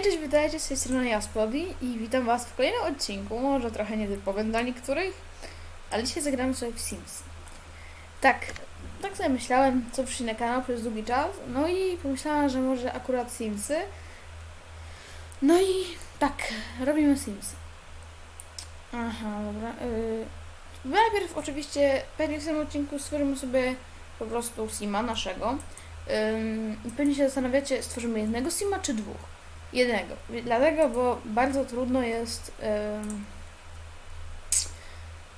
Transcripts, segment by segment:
Hej, cześć, witajcie, z tej strony Jaspodi i witam was w kolejnym odcinku, może trochę nietypowym dla niektórych, ale dzisiaj zagramy sobie w Sims. Tak, tak sobie myślałem, co przyjdzie na kanał przez długi czas, no i pomyślałam, że może akurat Simsy. No i tak, robimy Sims. Aha, dobra. Yy, najpierw oczywiście, pewnie w tym odcinku stworzymy sobie po prostu Sima naszego. I pewnie się zastanawiacie, stworzymy jednego Sima czy dwóch? Jednego. Dlatego, bo bardzo trudno jest. em,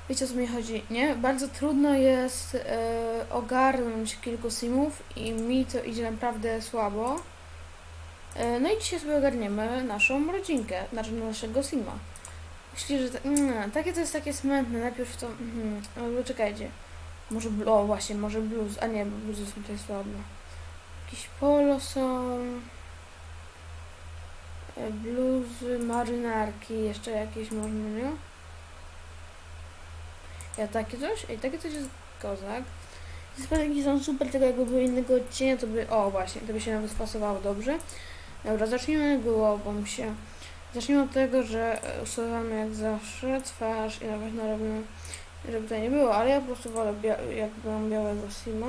wiecie o co mi chodzi, nie? Bardzo trudno jest e, ogarnąć kilku simów i mi to idzie naprawdę słabo. E, no i dzisiaj sobie ogarniemy naszą rodzinkę, znaczy naszego sima. Myślę, że mm, takie to jest takie smętne. Najpierw to. Mm, ale czekajcie. Może. O, właśnie, może blues. A nie, blues jest tutaj słabo. Jakieś polo są. E, Bluzy, marynarki, jeszcze jakieś można, nie? Ja takie coś? Ej, takie coś jest kozak. Te są super, tylko jakby były innego odcienia, to by... O, właśnie, to by się nawet pasowało dobrze. Dobra, zacznijmy głową się. Zacznijmy od tego, że e, usuwamy jak zawsze twarz i na pewno żeby to nie było, ale ja po prostu wolę bia- jak białego sima.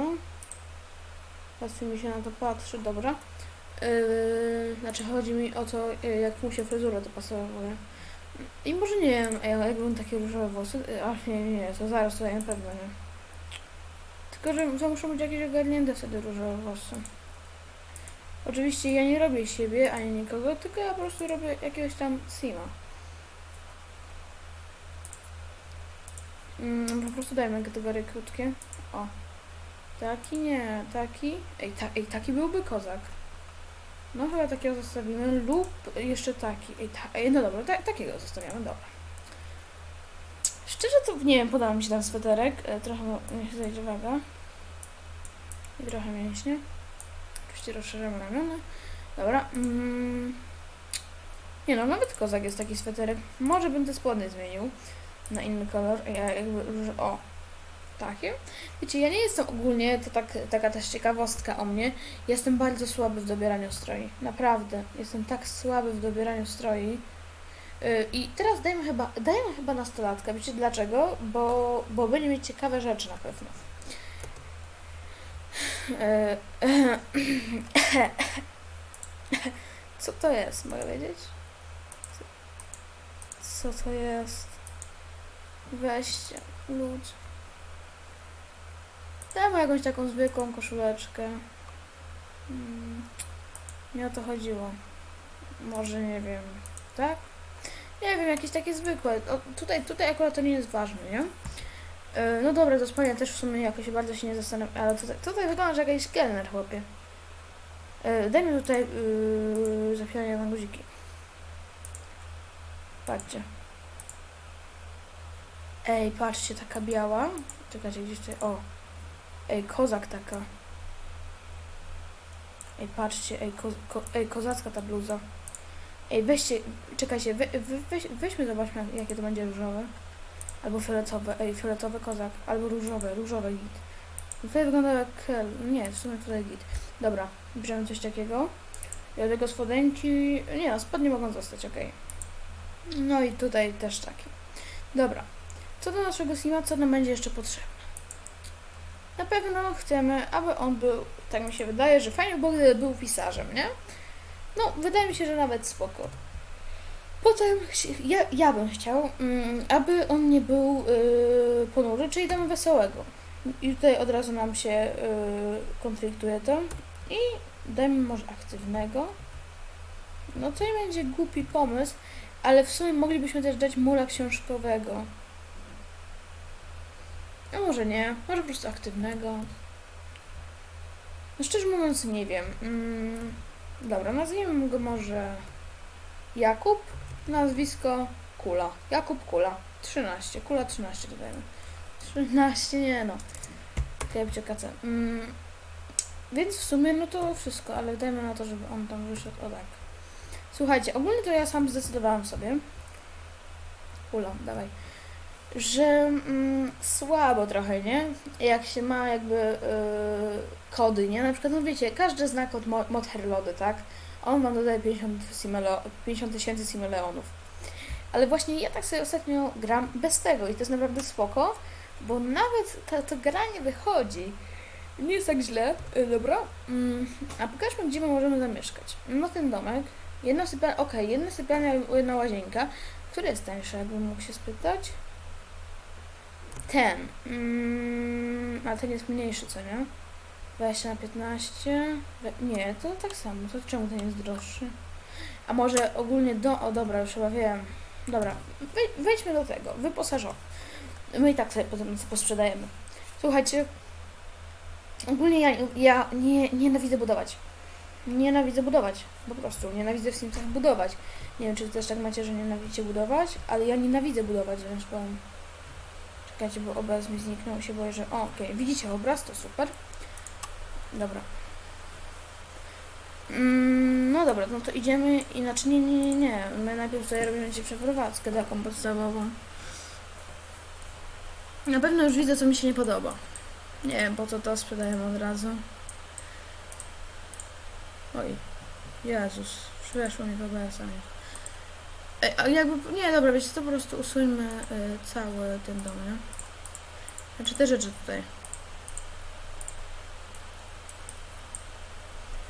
Łatwiej mi się na to patrzy, dobra. Yy, znaczy chodzi mi o to, yy, jak mu się fryzura dopasowuje. I może nie wiem, jakbym takie różowe włosy, yy, a nie, nie, to zaraz tutaj na pewno nie. Tylko, że to muszą być jakieś ogarnięte wtedy różowe włosy. Oczywiście ja nie robię siebie, ani nikogo, tylko ja po prostu robię jakiegoś tam sima. Mm, po prostu dajmy kategorie krótkie. O. Taki nie, taki. Ej, ta, ej taki byłby kozak. No chyba takiego zostawimy lub jeszcze taki. Ej, ta, ej no dobra, ta, takiego zostawiamy, dobra. Szczerze to nie wiem, podoba mi się ten sweterek. E, trochę waga. I trochę mięśnie. Oczywiście rozszerzamy ramiona. Dobra. Mm. Nie no, nawet kozak jest taki sweterek. Może bym te spodnie zmienił na inny kolor. Ja jakby, o, takie. Wiecie, ja nie jestem ogólnie, to tak, taka też ciekawostka o mnie, jestem bardzo słaby w dobieraniu stroi. Naprawdę. Jestem tak słaby w dobieraniu stroi. Yy, I teraz dajmy chyba, dajmy chyba nastolatkę. Wiecie dlaczego? Bo, bo będzie mieć ciekawe rzeczy na pewno. Yy, Co to jest, mogę wiedzieć? Co to jest? Weźcie, ludzie. Damy jakąś taką zwykłą koszuleczkę. Mm, Nie o to chodziło. Może nie wiem. Tak? Nie wiem, jakieś takie zwykłe. O, tutaj, tutaj akurat to nie jest ważne, nie? E, No dobra, do spania też w sumie jakoś bardzo się nie zastanawiam, ale tutaj, tutaj wygląda, że jakiś kelner, chłopie. E, Dajmy tutaj yy, zapinanie na guziki. Patrzcie. Ej, patrzcie, taka biała. Czekajcie, gdzieś tutaj, o. Ej, kozak taka. Ej, patrzcie, ej, ko, ko, ej kozacka ta bluza. Ej, weźcie, czekajcie, we, we, weź, weźmy, zobaczmy, jak- jakie to będzie różowe. Albo fioletowe, ej, fioletowy kozak. Albo różowe, różowe git. Tutaj wygląda jak kel, nie, w sumie tutaj git. Dobra, bierzemy coś takiego. Do tego spodenki, nie no, spodnie mogą zostać, okej. No i tutaj też takie. Dobra, co do naszego sima, co nam będzie jeszcze potrzebne? Na pewno chcemy, aby on był, tak mi się wydaje, że fajnie by było, gdyby był pisarzem, nie? No, wydaje mi się, że nawet spoko. Potem ja, ja bym chciał, mm, aby on nie był yy, ponury, czyli damy wesołego. I tutaj od razu nam się yy, konfliktuje to. I dajmy może aktywnego. No to nie będzie głupi pomysł, ale w sumie moglibyśmy też dać mula książkowego. A może nie, może po prostu aktywnego. No szczerze mówiąc nie wiem. Mm, dobra, nazwijmy go może Jakub, nazwisko Kula. Jakub Kula. 13, Kula 13 dodajmy. 13, nie no. Klepcie kacę. Mm, więc w sumie no to wszystko, ale dajmy na to, żeby on tam wyszedł. O tak. Słuchajcie, ogólnie to ja sam zdecydowałam sobie. Kula, dawaj że mm, słabo trochę, nie? Jak się ma jakby yy, kody, nie? Na przykład, no wiecie, każdy zna kod mo- Motherlody, tak? On wam dodaje 50 simelo- 50 tysięcy simeleonów. Ale właśnie ja tak sobie ostatnio gram bez tego i to jest naprawdę spoko, bo nawet to, to granie wychodzi. Nie jest tak źle. Y, Dobra. Mm, a pokażmy, gdzie my możemy zamieszkać. No ten domek. Jedna sypialnia, okej, jedna sypialnia, jedna łazienka. Który jest tańszy, jakbym mógł się spytać? Ten. Mm, a ten jest mniejszy, co nie? 20 na 15. We- Nie, to tak samo. To czemu ten jest droższy? A może ogólnie do... O dobra, już chyba wiem. Dobra, wej- wejdźmy do tego. Wyposażony. My i tak sobie potem posprzedajemy. Słuchajcie. Ogólnie ja, ja nie, nienawidzę budować. Nienawidzę budować. Po prostu. Nienawidzę w Simsach budować. Nie wiem, czy też tak macie, że nienawidzicie budować, ale ja nienawidzę budować, wręcz powiem. Czekajcie, bo obraz mi zniknął, się boję, że... O, okej, widzicie obraz, to super. Dobra. Mm, no dobra, no to idziemy, inaczej nie, nie, nie, nie. My najpierw sobie robimy dzisiaj przeprowadzkę taką podstawową. Na pewno już widzę, co mi się nie podoba. Nie wiem, po co to sprzedajemy od razu. Oj, Jezus, przeszło mi w OBS-a. Ej, jakby, nie, dobra, wiecie, to po prostu usuńmy y, cały ten dom, nie? Znaczy te rzeczy tutaj.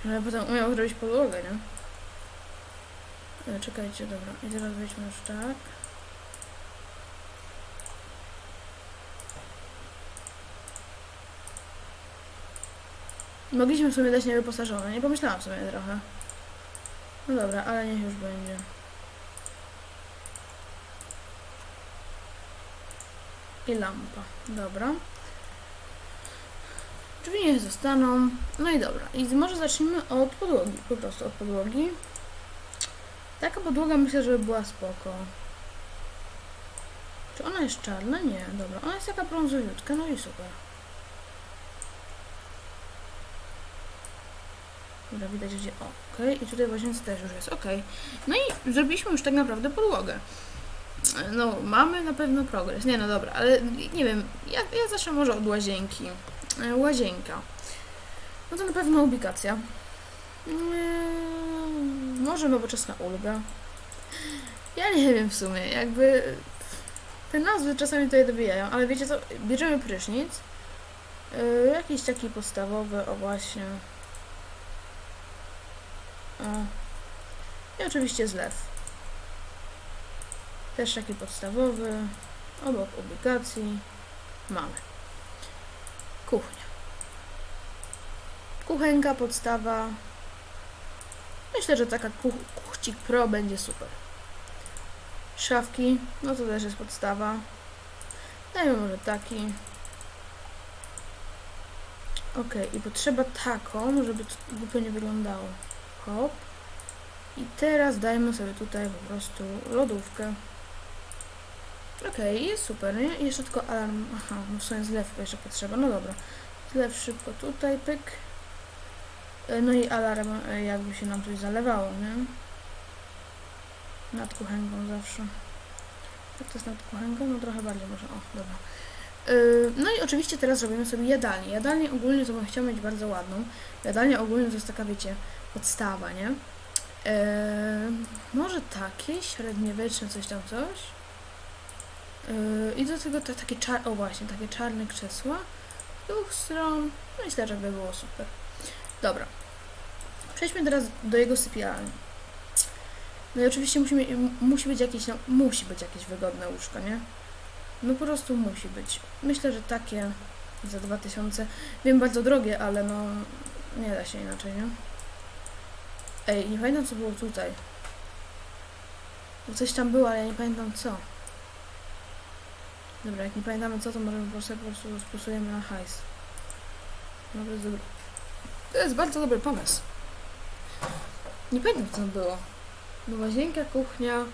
Żeby potem umiał zrobić podłogę, nie? E, czekajcie, dobra. I teraz wejdźmy już tak. Mogliśmy w sumie dać niewyposażone, nie pomyślałam sobie trochę. No dobra, ale niech już będzie. I lampa. Dobra. Drzwi niech zostaną. No i dobra. I może zacznijmy od podłogi. Po prostu od podłogi. Taka podłoga myślę, że by była spoko. Czy ona jest czarna? Nie. Dobra. Ona jest taka brązowiutka. No i super. Dobra, widać gdzie. Okej. I tutaj w łazience też już jest. Okej. No i zrobiliśmy już tak naprawdę podłogę. No, mamy na pewno progres. Nie, no dobra, ale nie wiem. Ja, ja zacznę może od łazienki. E, Łazienka. No to na pewno ubikacja. Mm, Może nowoczesna ulga. Ja nie wiem w sumie, jakby te nazwy czasami tutaj dobijają, ale wiecie co, bierzemy prysznic. Yy, jakiś taki podstawowy, o właśnie. O. I oczywiście zlew. Też taki podstawowy. Obok ubikacji mamy. Kuchnia. Kuchenka, podstawa. Myślę, że taka kuch kuchcik pro będzie super. Szafki, no to też jest podstawa. Dajmy może taki. Ok, i potrzeba taką, żeby to głupio nie wyglądało. Hop. I teraz dajmy sobie tutaj po prostu lodówkę. Okej, jest super, nie? Jeszcze tylko alarm. Aha, no w sumie zlew jeszcze potrzeba. No dobra. Zlew szybko tutaj, pyk. E, No i alarm, e, jakby się nam coś zalewało, nie? Nad kuchenką zawsze. Jak to jest nad kuchenką? No trochę bardziej może. O, dobra. Yy, No i oczywiście teraz robimy sobie jadalnię. Jadalnię ogólnie to bym chciała mieć bardzo ładną. Jadalnia ogólnie to jest taka, wiecie, podstawa, nie? Yy, może takie, średniowieczne, coś tam, coś. Yy, I do tego te, takie czar... O właśnie, takie czarne krzesła. Z dwóch stron. Myślę, że by było super. Dobra. Przejdźmy teraz do jego sypialni. No i oczywiście musi być jakieś, no, musi być jakieś wygodne łóżko, nie? No po prostu musi być. Myślę, że takie za 2000. Wiem, bardzo drogie, ale no nie da się inaczej, nie? Ej, nie pamiętam co było tutaj. Coś tam było, ale ja nie pamiętam co. Dobra, jak nie pamiętamy co, to możemy po prostu, po prostu na hajs. No to jest dobry. To jest bardzo dobry pomysł. Nie pamiętam co tam było. No łazienka, kuchnia.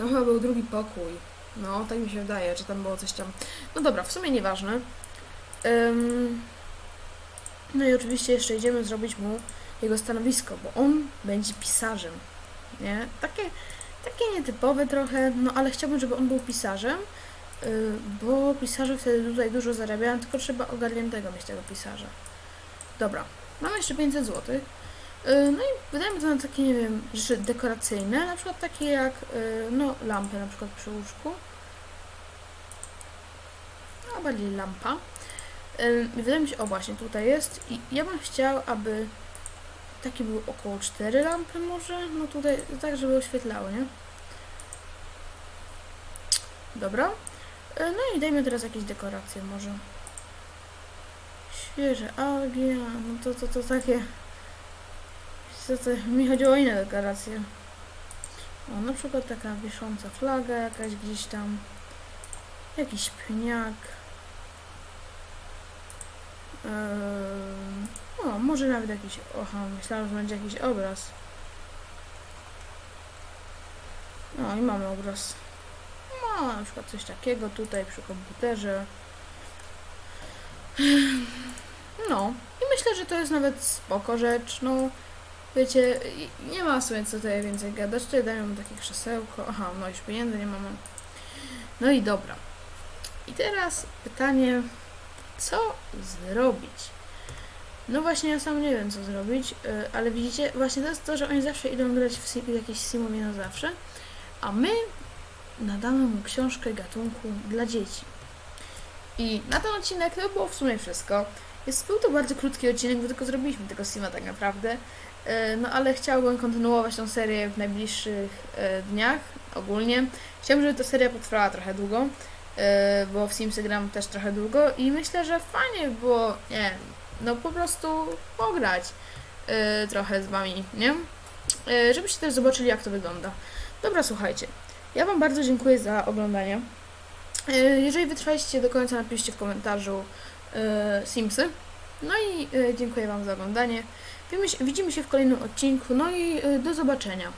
No chyba był drugi pokój. No, tak mi się wydaje, czy tam było coś tam. No dobra, w sumie nieważne. Ym... No i oczywiście jeszcze idziemy zrobić mu jego stanowisko, bo on będzie pisarzem. Nie? Takie, takie nietypowe trochę, no ale chciałbym, żeby on był pisarzem, bo pisarze wtedy tutaj dużo zarabiają, tylko trzeba ogarniętego mieć tego pisarza. Dobra, mamy jeszcze 500 zł. Y, No i wydajemy to na takie, nie wiem, rzeczy dekoracyjne, na przykład takie jak, y, no, lampy na przykład przy łóżku. A bardziej lampa. Y, Wydaje mi się, o właśnie, tutaj jest i ja bym chciał, aby takie były około 4 lampy może, no tutaj tak, żeby oświetlały, nie? Dobra. Y, No i dajmy teraz jakieś dekoracje może. Świeże algie, no to, to, to takie... Mi chodziło o inne dekoracje. O, na przykład taka wisząca flaga jakaś gdzieś tam. Jakiś pniak. Eee, o, może nawet jakiś... Oha, myślałam, że będzie jakiś obraz. No i mamy obraz. No, na przykład coś takiego tutaj przy komputerze. No, i myślę, że to jest nawet spoko rzecz, no. Wiecie, nie ma sobie co tutaj więcej gadać, tutaj dają takie krzesełko, aha, no już pieniędzy nie mamy. No i dobra. I teraz pytanie, co zrobić? No właśnie, ja sam nie wiem, co zrobić, y, ale widzicie, właśnie to jest to, że oni zawsze idą grać w sim, jakieś simowie na zawsze, a my nadamy mu książkę gatunku dla dzieci. I na ten odcinek to było w sumie wszystko. Jest, był to bardzo krótki odcinek, bo tylko zrobiliśmy tego sima tak naprawdę. E, No ale chciałbym kontynuować tą serię w najbliższych e, dniach ogólnie. Chciałbym, żeby ta seria potrwała trochę długo, e, bo w Simsy gram też trochę długo i myślę, że fajnie by było, nie no po prostu pograć trochę z wami, nie? Żebyście też zobaczyli, jak to wygląda. Dobra, słuchajcie. Ja Wam bardzo dziękuję za oglądanie. E, Jeżeli wytrwaliście do końca, napiszcie w komentarzu e, Simsy. No i e, dziękuję Wam za oglądanie. Widzimy się w kolejnym odcinku. No i do zobaczenia.